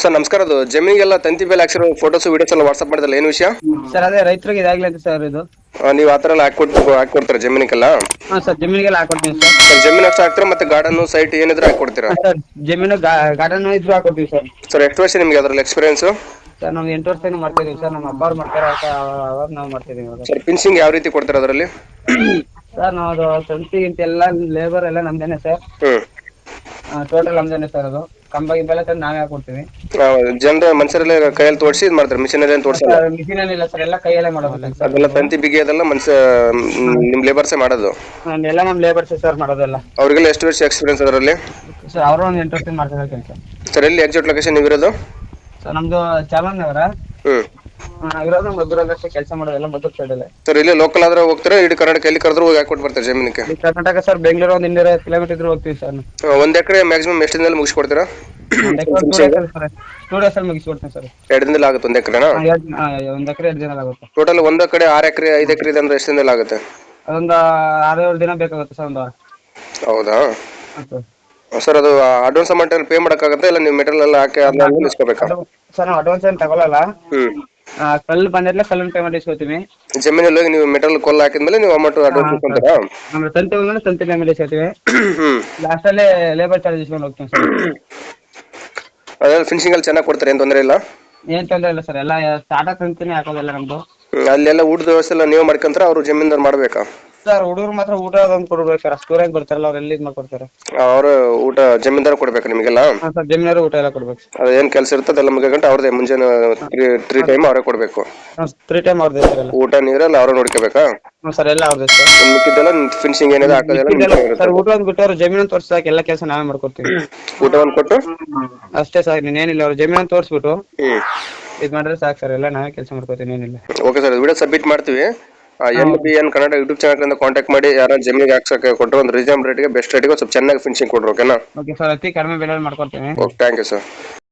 Sir ನಮಸ್ಕಾರ. ಅದು ಜಮೀನಿಗೆಲ್ಲ ತಂತಿ ಬೆಲೆ ಹಾಕ್ಸಿರೋ ಫೋಟೋಸ್ ವಿಡಿಯೋಸ್ ಎಲ್ಲ ವಾಟ್ಸಪ್ ಮಾಡಿದಲ್ಲ ಏನು ವಿಷಯ? ಸರ್ ಅದೇ ರೈತರಿಗೆ ಇದಾಗ್ಲಿ ಅಂತ ಸರ್ ಇದು. ಆ, ನೀವು ಆತರ ಥರ ಎಲ್ಲ ಹಾಕೊಟ್ಟು ಹಾಕೊಡ್ತೀರಾ ಜಮೀನಿಗೆಲ್ಲ? ಹಾಂ ಸರ್ ಜಮೀನಿಗೆಲ್ಲ ಹಾಕೊಡ್ತೀವಿ ಸರ್. ಸರ್ ಜಮೀನು ಅಷ್ಟು ಹಾಕ್ತೀರಾ ಮತ್ತೆ ಗಾರ್ಡನ್ ಸೈಟ್ ಏನಿದ್ರೆ ಹಾಕೊಡ್ತೀರಾ ಸರ್ ಜಮೀನು ಗಾರ್ಡನ್ ಇದ್ರು ಹಾಕೊಡ್ತೀವಿ ಸರ್. ಸರ್ ಎಷ್ಟು ವರ್ಷ ನಿಮ್ಗೆ ಅದ್ರಲ್ಲಿ ಎಕ್ಸ್ಪೀರಿಯನ್ಸ್ ಸರ್ ನಾವು ಎಂಟು ವರ್ಷದಿಂದ ಮಾಡ್ತಿದೀವಿ ಸರ್. ನಮ್ಮ ಅಪ್ಪ ಅವ್ರು ಮಾಡ್ತಾರೆ ಅವಾಗ ಅವಾಗ ನಾವು ಮಾಡ್ತಿದೀವಿ ಇವಾಗ. ಸರ್ ಫಿನಿಶಿಂಗ್ ಯಾವ ರೀತಿ ಕೊಡ್ತೀರಾ ಅದರಲ್ಲಿ? ಸರ್ ನಾವು ಅದು ಸಂತಿ ಗಿಂತ ಎಲ್ಲ ಲೇಬರ್ ಎಲ್ಲ ನಮ್ದೇನೆ ಸರ್. ಹ್ಮ್. ಟೋಟಲ್ ನಮ್ದೇನೆ ಸರ್ ಅದು. ಕಂಬ ಗಿಂಬೆಲ್ಲ ತಂದು ನಾವೇ ಹಾಕೊಡ್ತೀವಿ. ಜನರ ಮನುಷ್ಯರೆಲ್ಲ ಕೈಯಲ್ಲಿ ತೋರಿಸಿ ಇದು ಮಾಡ್ತಾರೆ ಮಿಷಿನಲ್ಲಿ ಏನು ತೋರಿಸಲ್ಲ? ಮಿಷಿನ್ ಏನಿಲ್ಲ ಸರ್ ಎಲ್ಲ ಕೈಯಲ್ಲೇ ಮಾಡೋದು ಸರ್. ಅದೆಲ್ಲ ತಂತಿ ಬಿಗಿ ಅದೆಲ್ಲ ಮನುಷ್ಯ ನಿಮ್ಮ ಲೇಬರ್ಸೇ ಮಾಡೋದು? ಎಲ್ಲ ನಮ್ಮ ಲೇಬರ್ಸ್ ಸರ್ ಮಾಡೋದೆಲ್ಲ ಅವರಿಗೆಲ್ಲ ಎಷ್ಟು ವರ್ಷ ಎಕ್ಸ್ಪೀರಿಯನ್ಸ್ ಅದರಲ್ಲಿ? ಸರ್ ಅವರು ಒಂದು ಎಂಟು ವರ್ಷ ಮಾಡ್ತಿದ್ದಾರೆ ಕೆಲಸ. ಸರ್ ಎಲ್ಲಿ ಎಕ್ಸಾಕ್ಟ್ ಲೊಕೇಶನ್ ಇರೋದು ಸರ್ ನಮ್ದು ಚಾಲನ್ ನಗರ ಹ್ಞೂ ನಾವಿರೋದು ಮದ್ದೂರಲ್ಲಿ ಕೆಲಸ ಮಾಡೋದೆಲ್ಲ ಮದ್ದೂರು ಅಲ್ಲೇ. ಸರ್ ಇಲ್ಲಿ ಲೋಕಲ್ ಆದ್ರೆ ಹೋಗ್ತಾರೆ? ಇಡೀ ಕರ್ನಾಟಕ ಎಲ್ಲಿ ಕರೆದ್ರು ಹೋಗಿ ಹಾಕೊಟ್ಟು ಬರ್ತಾರೆ ಜಮೀನಿಗೆ? ಈ ಕರ್ನಾಟಕ ಸರ್ ಬೆಂಗಳೂರು ಒಂದ್ ಇನ್ನೂರ ಕಿಲೋಮೀಟರ್ ಇದ್ರು ಹೋಗ್ತೀವಿ ಸರ್ ಒಂದ್ ಎಕರೆ ಮ್ಯಾಕ್ಸಿಮಮ್ ಎಷ್ಟು ದಿನದಲ್ಲಿ ಮುಗಿಸ್ಕೊಡ್ತೀರಾ? ಟೂ ಡೇಸ್ ಅಲ್ಲಿ ಮುಗಿಸ್ಕೊಡ್ತೀನಿ ಸರ್. ಎರಡು ದಿನದಲ್ಲಿ ಆಗುತ್ತೆ ಒಂದ್ ಎಕರೆನಾ? ಒಂದ್ ಎಕರೆ ಎರಡು ದಿನ ಆಗುತ್ತೆ. ಟೋಟಲ್ ಒಂದ್ ಕಡೆ ಆರು ಎಕರೆ ಐದು ಎಕರೆ ಇದೆ ಅಂದ್ರೆ ಎಷ್ಟು ದಿನದಲ್ಲಿ ಆಗುತ್ತೆ? ಅದೊಂದು ಆರು ಏಳು ದಿನ ಬೇಕಾಗುತ್ತೆ ಸರ್ ಒಂದು. ವಾರ ಹೌದಾ. ಸರ್ ಅದು ಅಡ್ವಾನ್ಸ್ ಅಮೌಂಟ್ ಪೇ ಮಾಡಕ್ಕಾಗತ್ತೆ? ಇಲ್ಲ ನೀವು ಮೆಟೀರಿಯಲ್ ಎಲ್ಲ ಹಾಕಿ ಅದನ್ನ ಮುಗಿಸ್ಕೋಬೇಕಾ? ಅದು- ಸರ್ ನಾವು ಅಡ್ವಾನ್ಸ್ ಏನು ತಗೊಳಲ್ಲ. ಹ್ಮ್. ಆ, ಕಲ್ಲು ಬಂದಿರ್ಲೆ ಕಲ್ಲಿನ ಪೇಮೆಂಟ್ ಇಸ್ಕೊತೀವಿ ಜಮೀನಲ್ಲಿ ಹೋಗಿ ನೀವು ಮೆಟಲ್ ಕೊಲ್ಲ ಹಾಕಿದ್ಮೇಲೆ ನೀವು ಅಮೌಂಟ್ ಅಡ್ವಾನ್ಸ್ ಕೊಡ್ತೀರಾ ಆಮೇಲೆ ತಂತಿ ಬಂದ್ರೆ ತಂತಿ ಮಾಡಿ ಇಸ್ಕೊತೀವಿ ಹ್ಮ್. ಲಾಸ್ಟಲ್ಲಿ ಲೇಬರ್ ಚಾರ್ಜ್ ಇಸ್ಕೊಂಡು ಹೋಗ್ತೀವಿ ಸರ್. ಅದೇ ಫಿನಿಶಿಂಗ್ ಅಲ್ಲಿ ಚೆನ್ನಾಗಿ ಕೊಡ್ತಾರೆ? ಏನು ತೊಂದರೆ ಇಲ್ಲ? ಏನ್ ತೊಂದರೆ ಇಲ್ಲ ಸರ್. ಎಲ್ಲ ಸ್ಟಾರ್ಟ್ ತಂತಿನೇ ಹಾಕೋದಿಲ್ಲ ನಮ್ದು. ಹ್ಮ್, ಅಲ್ಲೆಲ್ಲ ಊಟದ ವ್ಯವಸ್ಥೆ ಎಲ್ಲ ನೀವು ಮಾಡ್ಕೊಂತಾರೆ? ಅವ್ರು ಜಮೀನ್ದಾರ್ ಮಾಡ್ಬೇಕಾ? ಸರ್ ಹುಡುಗರು ಮಾತ್ರ ಊಟ ಅದೊಂದು ಕೊಡ್ಬೇಕು ಸರ್. ಅಷ್ಟು ಹೆಂಗ್ ಬರ್ತಾರಲ್ಲ ಅವ್ರು ಎಲ್ಲಿ ಇದು ಮಾಡ್ಕೊಡ್ತಾರೆ? ಅವ್ರ ಊಟ ಜಮೀನ್ದಾರ್ ಕೊಡ್ಬೇಕಾ ನಿಮಗೆಲ್ಲ? ಹಾಂ ಸರ್ ಊಟ ಎಲ್ಲ ಕೊಡ್ಬೇಕು ಅದು ಏನು ಕೆಲಸ ಇರ್ತದೆ ಅದೆಲ್ಲ ಮುಗಿಗಂಟು ಅವ್ರದ್ದೇ ಮುಂಜಾನೆ ತ್ರೀ ಟೈಮ್ ಅವರೇ ಕೊಡ್ಬೇಕು. ತ್ರೀ ಟೈಮ್ ಅವ್ರದ್ದು ಸರ್ ಎಲ್ಲ. ಊಟ ನೀರೆಲ್ಲ ಅವರೇ ನೋಡ್ಕೋಬೇಕಾ? ಹ್ಞೂ ಸರ್ ಎಲ್ಲ ಅವ್ರದ್ದು ಸರ್. ಇನ್ನು ಮಿಕ್ಕಿದ್ದೆಲ್ಲ ಫಿನಿಶಿಂಗ್ ಏನಿದೆ ಹಾಕೋದೆಲ್ಲ ಇರುತ್ತೆ. ಸರ್ ಊಟ ಒಂದು ಬಿಟ್ಟು ಅವ್ರು ಜಮೀನು ಎಲ್ಲಾ ಎಲ್ಲ ಕೆಲಸ ನಾವೇ ಮಾಡ್ಕೊಡ್ತೀವಿ. ಒಂದ್ ಕೊಟ್ಟು? ಅಷ್ಟೇ ಸರ್ ಇನ್ನೇನಿಲ್ಲ ಅವ್ರು ಜಮೀನು ತೋರಿಸ್ಬಿಟ್ಟು ಹ್ಮ್. ಇದು ಮಾಡಿದ್ರೆ ಸಾಕು ಸರ್ ಎಲ್ಲ ನಾವೇ ಕೆಲಸ ಮಾಡ್ಕೊತೀವಿ ಏನಿಲ್ಲ. ಓಕೆ ಸರ್ ವಿಡಿಯೋ ಸಬ್ಮಿಟ್ ಮಾಡ್ತೀವಿ. N B N Kannada YouTube channel contact ಮಾಡಿ ಯಾರ ಜಮೀನಿಗೆ ಹಾಕ್ಸಕ್ಕೆ ಕೊಟ್ಟರು ಒಂದು ರೇಟ್ಗೆ ಬೆಸ್ಟ್ ರೇಟ್ಗೆ ಸ್ವಲ್ಪ ಚೆನ್ನಾಗಿ ಫಿನಿಶಿಂಗ್ ಕೊಡ್ರು ಓಕೆನಾ ಓಕೆ ಸರ್ ಅತಿ ಕಡಿಮೆ ಬೆಲೆಯಲ್ಲಿ ಮಾಡ್ಕೊಡ್ತೀನಿ. Okay thank you sir